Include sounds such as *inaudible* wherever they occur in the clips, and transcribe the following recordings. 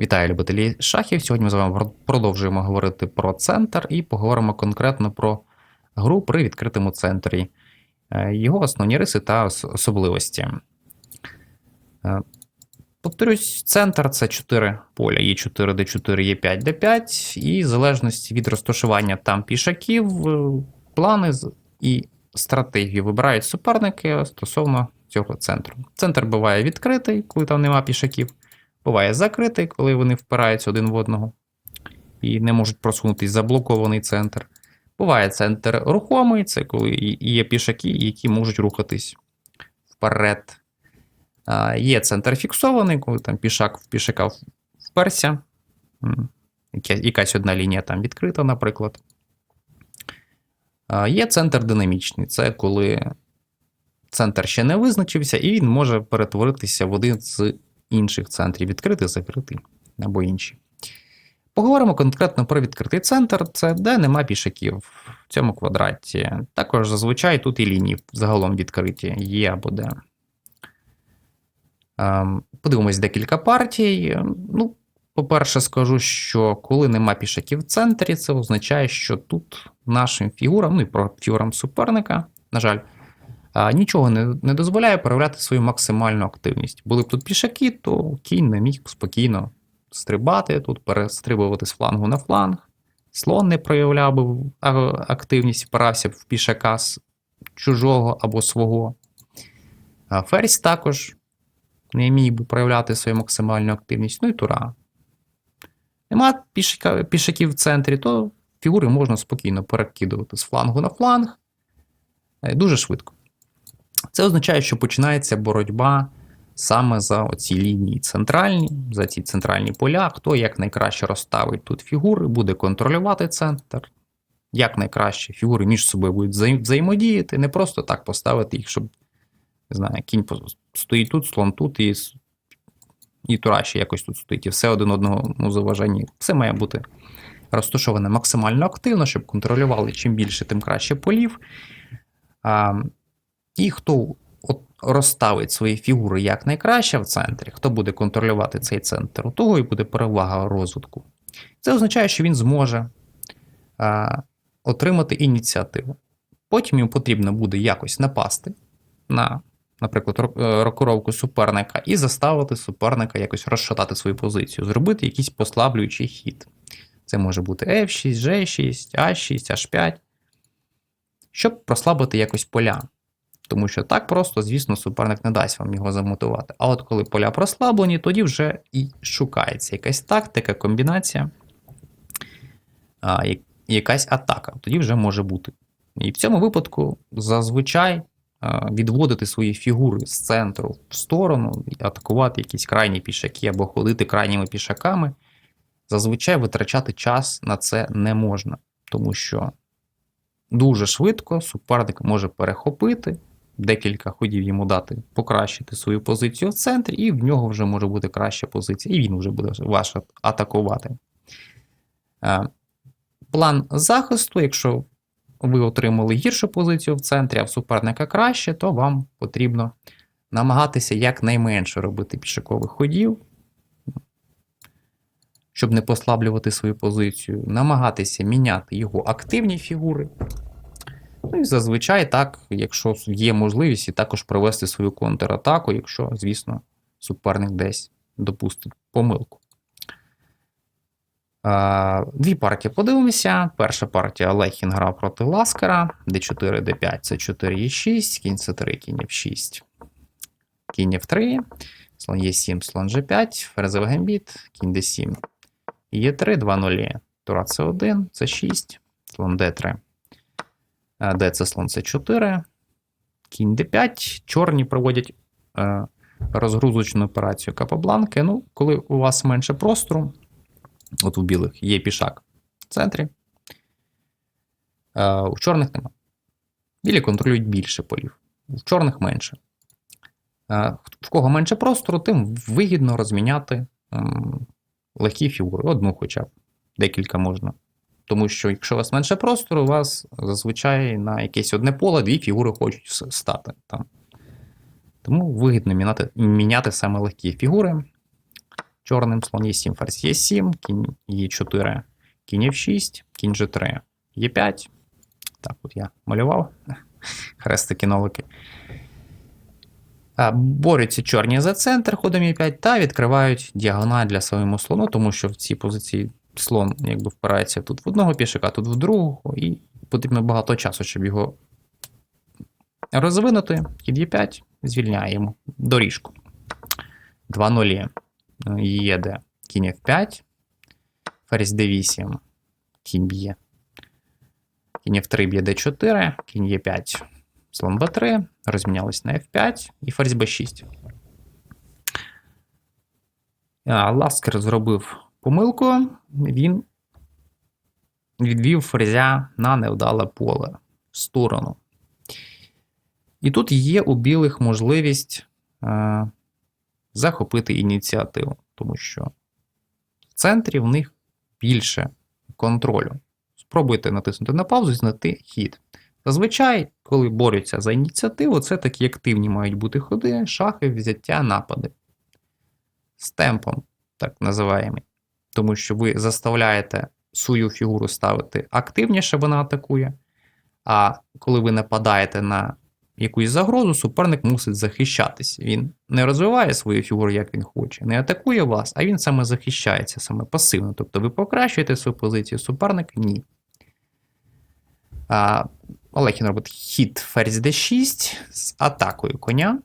Вітаю, любителі шахів. Сьогодні ми з вами продовжуємо говорити про центр і поговоримо конкретно про гру при відкритому центрі, е, його основні риси та особливості. Е, Повторюсь, центр це 4 поля: є 4 d4, є 5 d5, і в залежності від розташування там пішаків, е, плани і стратегію вибирають суперники стосовно цього центру. Центр буває відкритий, коли там нема пішаків. Буває закритий, коли вони впираються один в одного і не можуть просунутись заблокований центр. Буває центр рухомий, це коли є пішаки, які можуть рухатись вперед. А, Є центр фіксований, коли там пішак в пішака вперся. Якась одна лінія там відкрита, наприклад. А, Є центр динамічний, це коли центр ще не визначився, і він може перетворитися в один з інших центрів відкритий, закритий або інші. Поговоримо конкретно про відкритий центр, це де нема пішаків в цьому квадраті. Також зазвичай тут і лінії загалом відкриті є або де. Ем, Подивимось декілька партій. Ну, по-перше, скажу, що коли нема пішаків в центрі, це означає, що тут нашим фігурам, ну і про фігурам суперника, на жаль, нічого не, не дозволяє проявляти свою максимальну активність. Були б тут пішаки, то кінь не міг спокійно стрибати, тут перестрибувати з флангу на фланг. Слон не проявляв би активність, впирався б в пішака з чужого або свого. Ферзь також не міг би проявляти свою максимальну активність. Ну і тура. Нема пішака, пішаків в центрі, то фігури можна спокійно перекидувати з флангу на фланг. е, Дуже швидко. Це означає, що починається боротьба саме за оці лінії центральні, за ці центральні поля. Хто як найкраще розставить тут фігури, буде контролювати центр. Як найкраще фігури між собою будуть взаєм- взаємодіяти, не просто так поставити їх, щоб не знаю, кінь стоїть тут, слон тут, і, і тура якось тут стоїть, і все один одного ну, заважання. Все має бути розташоване максимально активно, щоб контролювали чим більше, тим краще полів. А, і хто от розставить свої фігури як найкраще в центрі, хто буде контролювати цей центр, у того і буде перевага розвитку. Це означає, що він зможе а, отримати ініціативу. Потім йому потрібно буде якось напасти на, наприклад, рок- е, суперника і заставити суперника якось розшатати свою позицію, зробити якийсь послаблюючий хід. Це може бути F6, G6, A6, H5, щоб прослабити якось поля. Тому що так просто, звісно, суперник не дасть вам його замотувати. А от коли поля прослаблені, тоді вже і шукається якась тактика, комбінація, якась атака. Тоді вже може бути. І в цьому випадку зазвичай відводити свої фігури з центру в сторону, атакувати якісь крайні пішаки або ходити крайніми пішаками. Зазвичай витрачати час на це не можна, тому що дуже швидко суперник може перехопити, декілька ходів йому дати покращити свою позицію в центрі, і в нього вже може бути краща позиція, і він вже буде ваш атакувати. Е, План захисту, якщо ви отримали гіршу позицію в центрі, а в суперника краще, то вам потрібно намагатися якнайменше робити пішакових ходів, щоб не послаблювати свою позицію, намагатися міняти його активні фігури. Ну і зазвичай так, якщо є можливість, і також провести свою контратаку, якщо, звісно, суперник десь допустить помилку. Дві партії подивимося. Перша партія Лехін грав проти Ласкера. D4, D5, це 4 e 6, кінь C3, кінь F6, кінь F3, слон Е7, слон G5, ферзовий гамбіт, кінь D7, Е3, 2 0, тура C1, C6, слон D3. Е, Де це слон С4, кінь d5. Чорні проводять е, розгрузочну операцію Капабланки. Ну, коли у вас менше простору, от у білих є пішак в центрі, е, у чорних нема. Білі контролюють більше полів, у чорних менше. В кого менше простору, тим вигідно розміняти ем, легкі фігури, одну хоча б, декілька можна. Тому що якщо у вас менше простору, у вас зазвичай на якесь одне поле дві фігури хочуть стати там. Тому вигідно міняти, міняти саме легкі фігури. чорним, слон Е7, ферзь Е7, кінь Е4, кінь F6, кінь G3, Е5. Так, от я малював. *laughs* Хрестики нолики. Борються чорні за центр ходом Е5 та відкривають діагональ для своєму слону, тому що в цій позиції слон якби впирається тут в одного пішика, тут в другого, і потрібно багато часу, щоб його розвинути. Кід Е5 звільняємо доріжку. 2-0 єде кінь F5, ферзь D8, кінь б'є. Кінь F3 б'є D4, кінь Е5, слон Б3, розмінялись на F5 і ферзь B6. Ласкер зробив помилку, він відвів ферзя на невдале поле в сторону. І тут є у білих можливість е, захопити ініціативу, тому що в центрі в них більше контролю. Спробуйте натиснути на паузу і знайти хід. Зазвичай, коли борються за ініціативу, це такі активні мають бути ходи, шахи, взяття, напади. З темпом, так називаємо. Тому що ви заставляєте свою фігуру ставити активніше, вона атакує. А коли ви нападаєте на якусь загрозу, суперник мусить захищатись. Він не розвиває свою фігуру, як він хоче, не атакує вас, а він саме захищається, саме пасивно. Тобто ви покращуєте свою позицію, суперник ні. А, Олехін робить хід ферзь d6 з атакою коня.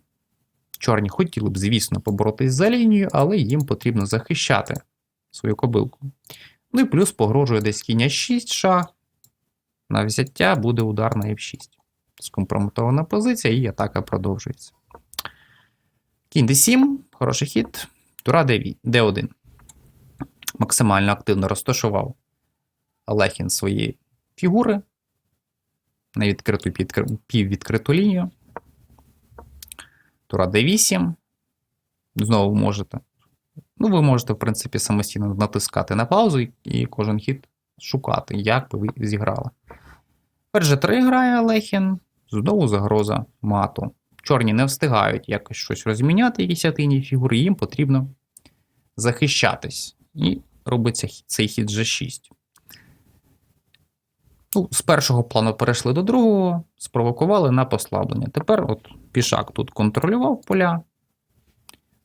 Чорні хотіли б, звісно, поборотись за лінією, але їм потрібно захищати свою кобилку. Ну і плюс погрожує десь кінь 6 шах. На взяття буде удар на F6 скомпрометована позиція, і атака продовжується. Кінь d7, хороший хід. Тура d1. Максимально активно розташував Лехін свої фігури на відкриту піввідкриту лінію. Тура d8. Знову можете. Ну, ви можете, в принципі, самостійно натискати на паузу і кожен хід шукати, як би ви зіграли. Перше 3 грає Лехін. Знову загроза мату. Чорні не встигають якось щось розміняти, якісь атині фігури, їм потрібно захищатись. І робиться цей хід G6. Ну, З першого плану перейшли до другого, спровокували на послаблення. Тепер от пішак тут контролював поля.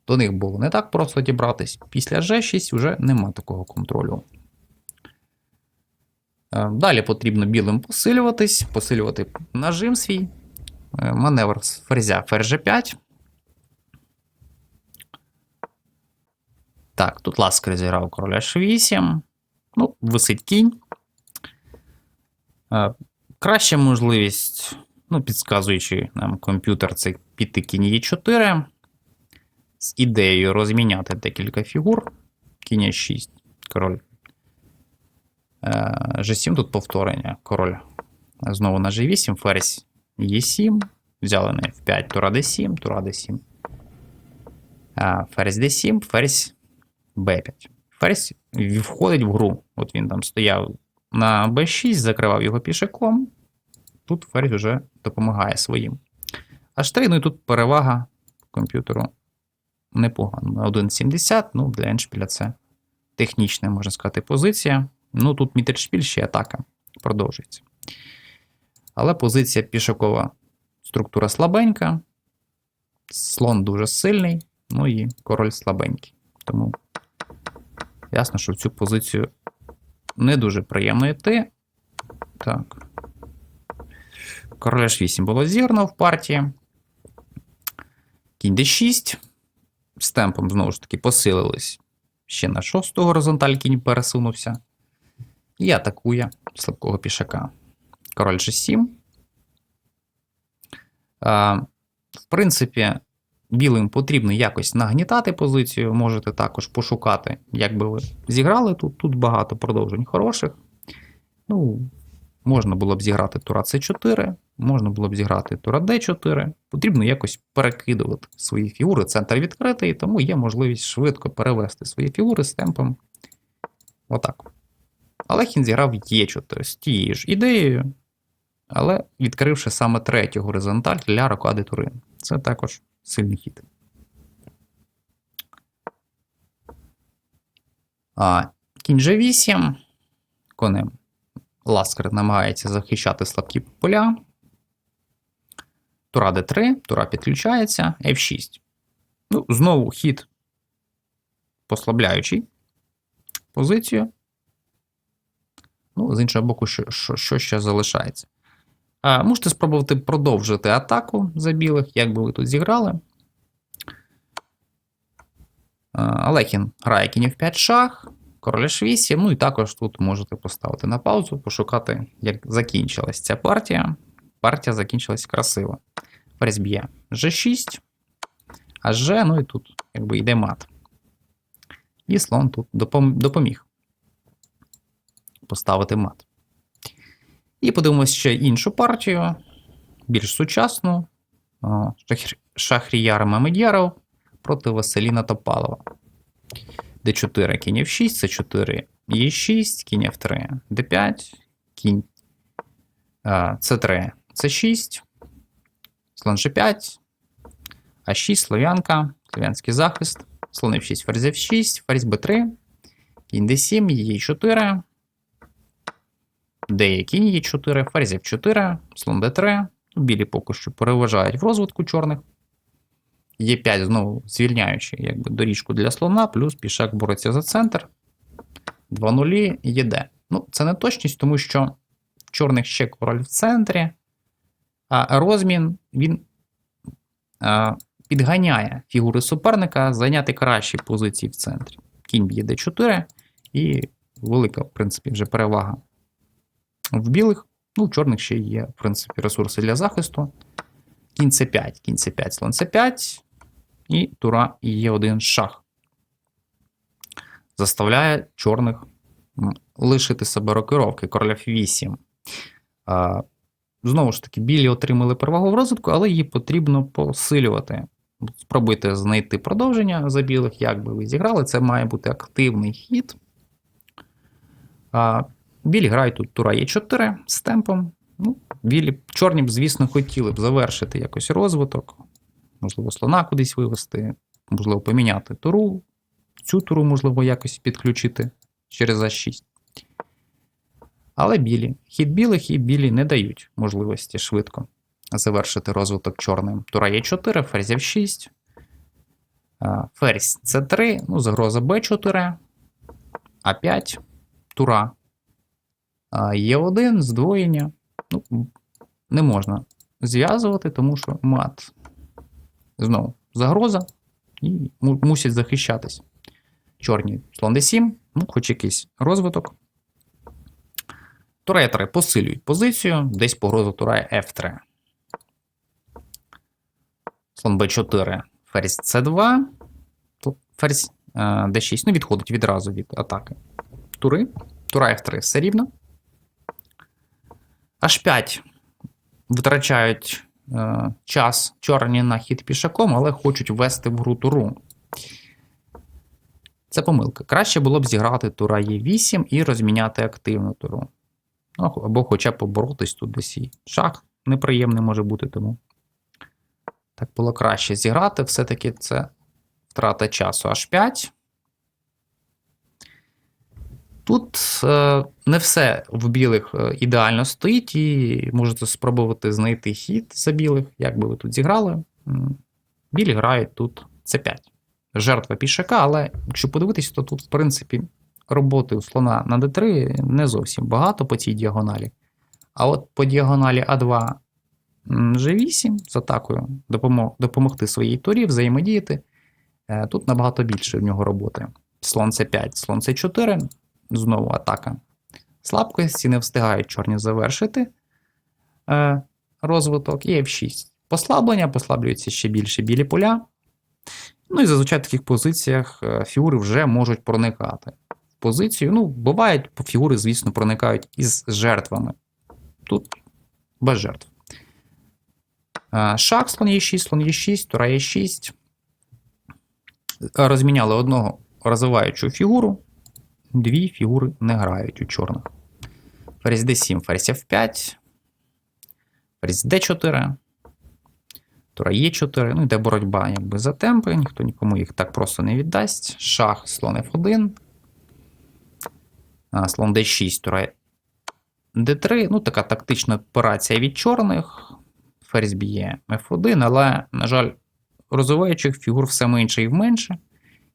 До них було не так просто дібратись. Після G6 вже нема такого контролю. Е, Далі потрібно білим посилюватись, посилювати нажим свій. Е, Маневр з ферзя ферзь 5. Так, тут ласкер зіграв короля H8. Ну, висить кінь. Е, Краща можливість, ну, підказуючи нам комп'ютер, це піти кінь Е4. З ідеєю розміняти декілька фігур. Кінь Е6, король G7 тут повторення. Король знову на G8, ферзь Е7. Взяли на F5, тура D7, тура D7. Ферзь D7, ферзь B5. Ферзь входить в гру. От він там стояв на B6, закривав його пішаком. Тут ферзь вже допомагає своїм. H3, ну і тут перевага комп'ютеру непогана. 1,70, ну для Еншпіля це технічна, можна сказати, позиція. Ну, тут Мітершпіль ще атака продовжується. Але позиція пішокова структура слабенька. Слон дуже сильний, ну і король слабенький. Тому ясно, що в цю позицію не дуже приємно йти. Так. Король H8 було зірно в партії. Кінь D6. З темпом, знову ж таки, посилились. Ще на шосту горизонталь кінь пересунувся. І атакує слабкого пішака. Король G7. А, В принципі, білим потрібно якось нагнітати позицію. Можете також пошукати, як би ви зіграли тут. Тут багато продовжень хороших. Ну, Можна було б зіграти тура С4, можна було б зіграти тура Д4. Потрібно якось перекидувати свої фігури. Центр відкритий, тому є можливість швидко перевести свої фігури з темпом. Отак. Але Хін зіграв Е4 з тією ж ідеєю, але відкривши саме третю горизонталь для рокади Турин. Це також сильний хід. А, кінь G8. Конем Ласкер намагається захищати слабкі поля. Тура D3, тура підключається, F6. Ну, знову хід послабляючий позицію. Ну, з іншого боку, що, що, що ще залишається. А, Можете спробувати продовжити атаку за білих, як би ви тут зіграли. Алекін грає кінь 5 шах, король H8. Ну і також тут можете поставити на паузу, пошукати, як закінчилась ця партія партія закінчилась красиво. Ферзь б'є G6, а G, ну і тут якби йде мат. І слон тут допоміг поставити мат. І подивимось ще іншу партію, більш сучасну Шахріяр Мамедяров проти Василіна Топалова. Д4, кінь f 6, с 4 Е6, кінь F3, Д5, кінь С3, c 6 слон G5, а 6 слов'янка, слов'янський захист, слон F6, ферзь F6, ферзь B3, кінь D7, е 4 Де є 4, ферзь F4, слон D3. Білі поки що переважають в розвитку чорних. Є 5 знову звільняючи якби, доріжку для слона, плюс пішак бореться за центр. 2-0, єде. Ну, це не точність, тому що чорних ще король в центрі розмін він а, підганяє фігури суперника зайняти кращі позиції в центрі. Кінь б'є d4 і велика, в принципі, вже перевага в білих. Ну, в чорних ще є, в принципі, ресурси для захисту. Кінь С5, кінь С5, слон С5 і тура є один шах. Заставляє чорних лишити себе рокировки, короля F8. Знову ж таки, білі отримали перевагу в розвитку, але її потрібно посилювати. Спробуйте знайти продовження за білих, як би ви зіграли. Це має бути активний хід. А, білі грають тут тура Е4 з темпом. Ну, білі, чорні б, звісно, хотіли б завершити якось розвиток. Можливо, слона кудись вивести, можливо, поміняти туру. Цю туру, можливо, якось підключити через А6. Але білі. Хід білих і білі не дають можливості швидко завершити розвиток чорним. Тура Е4, ферзь F6. Ферзь С3, ну, загроза Б4, А5, тура. А, Е1, здвоєння. Ну, не можна зв'язувати, тому що мат. Знову загроза і мусять захищатись. Чорні слон d7, ну, хоч якийсь розвиток. Тура Е3 посилюють позицію, десь погроза тура F3. Слон b4, ферзь c2, тут ферзь е, d6, ну, відходить відразу від атаки. Тури. Тура F3 все рівно. H5 витрачають е, час чорні на хід пішаком, але хочуть ввести в гру туру. Це помилка. Краще було б зіграти тура Е8 і розміняти активну туру. Або хоча б поборотись тут десь і шах неприємний може бути, тому так було краще зіграти. Все-таки це втрата часу. H5. Тут е, не все в білих е, ідеально стоїть, і можете спробувати знайти хід за білих, як би ви тут зіграли. Білі грають тут c5. Жертва пішака, але якщо подивитись, то тут, в принципі, роботи у слона на d3 не зовсім багато по цій діагоналі. А от по діагоналі А2 G8 з атакою допомо- допомогти своїй турі, взаємодіяти. Е, Тут набагато більше в нього роботи. Слон c5, слон c4, знову атака. Слабкості не встигають чорні завершити е, розвиток. І F6. Послаблення, послаблюються ще більше білі поля. Ну і зазвичай в таких позиціях е, фігури вже можуть проникати позицію. Ну, бувають, фігури, звісно, проникають із жертвами. Тут без жертв. Шах, слон Е6, слон Е6, тура Е6. Розміняли одного розвиваючу фігуру. Дві фігури не грають у чорних. Ферзь D7, ферзь F5, ферзь D4, тура Е4. Ну, йде боротьба якби за темпи, ніхто нікому їх так просто не віддасть. Шах, слон F1. Слон d6, тура d3. Ну, така тактична операція від чорних. Ферзь б'є f1, але, на жаль, розвиваючих фігур все менше і менше.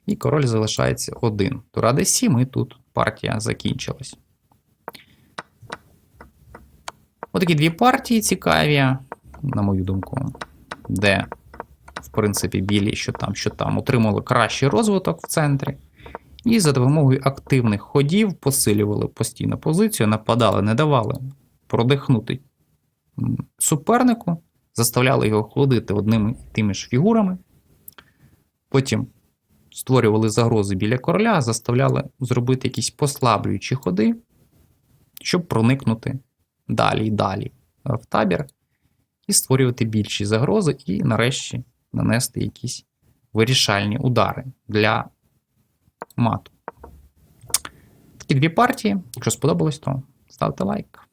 І король залишається один. Тура d7, і тут партія закінчилась. Отакі дві партії цікаві, на мою думку, де, в принципі, білі, що там, що там, отримали кращий розвиток в центрі. І за допомогою активних ходів посилювали постійно позицію, нападали, не давали продихнути супернику, заставляли його ходити одними і тими ж фігурами. Потім створювали загрози біля короля, заставляли зробити якісь послаблюючі ходи, щоб проникнути далі і далі в табір, і створювати більші загрози, і нарешті нанести якісь вирішальні удари для мату. Такі дві партії. Якщо сподобалось, то ставте лайк.